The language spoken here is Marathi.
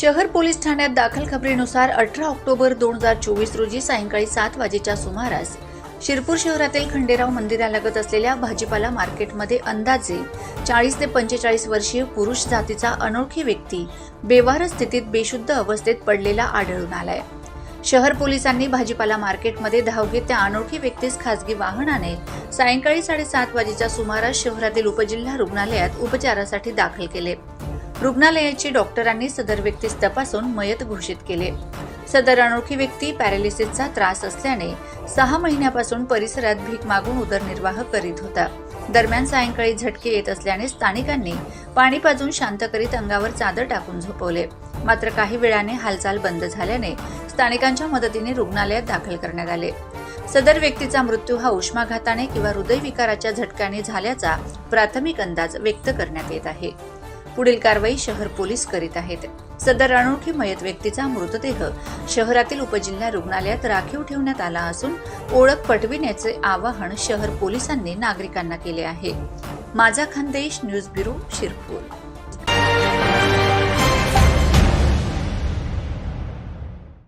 शहर पोलीस ठाण्यात दाखल खबरीनुसार अठरा ऑक्टोबर दोन हजार चोवीस रोजी सायंकाळी सात वाजेच्या सुमारास शिरपूर शहरातील खंडेराव मंदिरालगत असलेल्या भाजीपाला मार्केटमध्ये अंदाजे चाळीस ते पंचेचाळीस वर्षीय पुरुष जातीचा अनोळखी व्यक्ती बेवार स्थितीत बेशुद्ध अवस्थेत पडलेला आढळून आलाय. शहर पोलिसांनी भाजीपाला मार्केटमध्ये धाव घेत त्या अनोळखी व्यक्तीस खासगी वाहनाने सायंकाळी साडेसात वाजेच्या सुमारास शहरातील उपजिल्हा रुग्णालयात उपचारासाठी दाखल केले. रुग्णालयाची डॉक्टरांनी सदर व्यक्तीस तपासून मयत घोषित केले. सदर अनोळखी व्यक्ती पॅरालिसिसचा त्रास असल्याने सहा महिन्यापासून परिसरात भीक मागून उदरनिर्वाह करीत होता. दरम्यान सायंकाळी झटके येत असल्याने स्थानिकांनी पाणी पाजून शांत करीत अंगावर चादर टाकून झोपवले. मात्र काही वेळाने हालचाल बंद झाल्याने स्थानिकांच्या मदतीने रुग्णालयात दाखल करण्यात आले. सदर व्यक्तीचा मृत्यू हा उष्माघाताने किंवा हृदयविकाराच्या झटक्याने झाल्याचा प्राथमिक अंदाज व्यक्त करण्यात येत आहे. पुढील कारवाई शहर पोलीस करीत आहेत. सदर अनोळखी मयत व्यक्तीचा मृतदेह शहरातील उपजिल्हा रुग्णालयात राखीव ठेवण्यात आला असून ओळख पटविण्याचे आवाहन शहर पोलिसांनी नागरिकांना केले आहे. माझा खानदेश न्यूज ब्युरो शिरपूर.